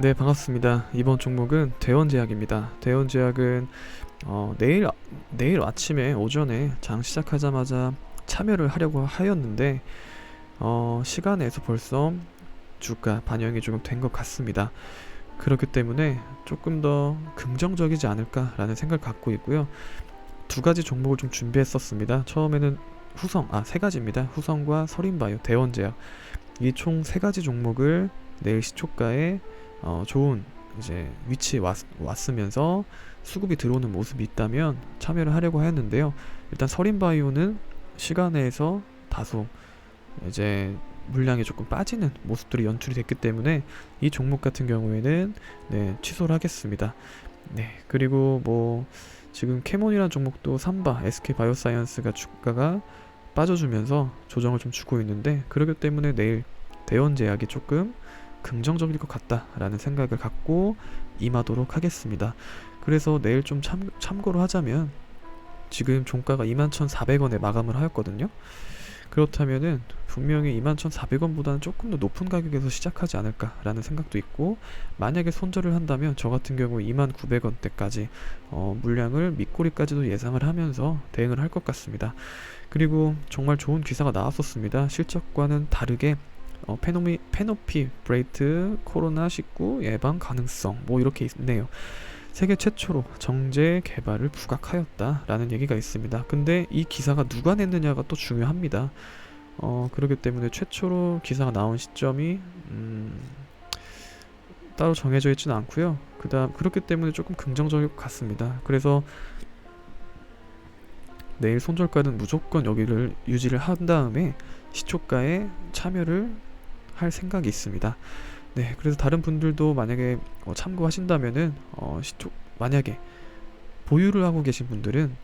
네, 반갑습니다. 이번 종목은 대원제약입니다. 대원제약은 어, 내일 아- 내일 아침에 오전에 장 시작하자마자 참여를 하려고 하였는데 어, 시간에서 벌써 주가 반영이 조금 된 것 같습니다. 그렇기 때문에 조금 더 긍정적이지 않을까라는 생각을 갖고 있고요. 두 가지 종목을 좀 준비했었습니다. 처음에는 후성, 아, 세 가지입니다. 후성과 서린바이오, 대원제약. 이 총 세 가지 종목을 내일 시초가에 어, 좋은 이제 위치에 왔, 왔으면서 수급이 들어오는 모습이 있다면 참여를 하려고 하였는데요. 일단 서린바이오는 시간에서 다소 이제 물량이 조금 빠지는 모습들이 연출이 됐기 때문에 이 종목 같은 경우에는 네, 취소를 하겠습니다. 네, 그리고 뭐 지금 캐몬이라는 종목도 삼바 SK 바이오사이언스가 주가가 빠져주면서 조정을 좀 주고 있는데 그렇기 때문에 내일 대원제약이 조금 긍정적일 것 같다라는 생각을 갖고 임하도록 하겠습니다. 그래서 내일 좀 참, 참고로 하자면 지금 종가가 21,400원에 마감을 하였거든요. 그렇다면은 분명히 21,400원보다는 조금 더 높은 가격에서 시작하지 않을까라는 생각도 있고 만약에 손절을 한다면 저 같은 경우 29,900원대까지 어, 물량을 밑꼬리까지도 예상을 하면서 대응을 할 것 같습니다. 그리고 정말 좋은 기사가 나왔었습니다. 실적과는 다르게 어, 페노미, 페노피 브레이트 코로나 19 예방 가능성 뭐 이렇게 있네요. 세계 최초로 정제 개발을 부각하였다라는 얘기가 있습니다. 근데 이 기사가 누가 냈느냐가 또 중요합니다. 어, 그렇기 때문에 최초로 기사가 나온 시점이 음, 따로 정해져 있지는 않고요. 그다음 그렇기 때문에 조금 긍정적일 것 같습니다. 그래서 내일 손절가는 무조건 여기를 유지를 한 다음에 시초가에 참여를 할 생각이 있습니다. 네, 그래서 다른 분들도 만약에 어, 참고하신다면은 어, 시초 만약에 보유를 하고 계신 분들은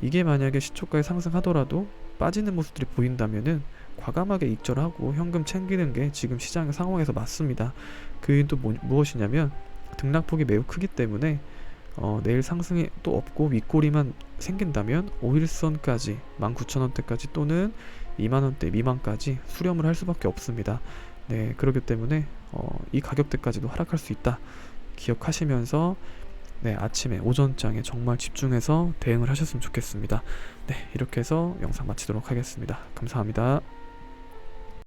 이게 만약에 시초가에 상승하더라도 빠지는 모습들이 보인다면은 과감하게 익절하고 현금 챙기는 게 지금 시장 상황에서 맞습니다. 그게 또 뭐, 무엇이냐면 등락폭이 매우 크기 때문에 어, 내일 상승이 또 없고 윗꼬리만 생긴다면 5일선까지 19,000원대까지 또는 2만원대 미만까지 수렴을 할 수밖에 없습니다. 네, 그렇기 때문에 어, 이 가격대까지도 하락할 수 있다. 기억하시면서 네, 아침에 오전장에 정말 집중해서 대응을 하셨으면 좋겠습니다. 네, 이렇게 해서 영상 마치도록 하겠습니다. 감사합니다.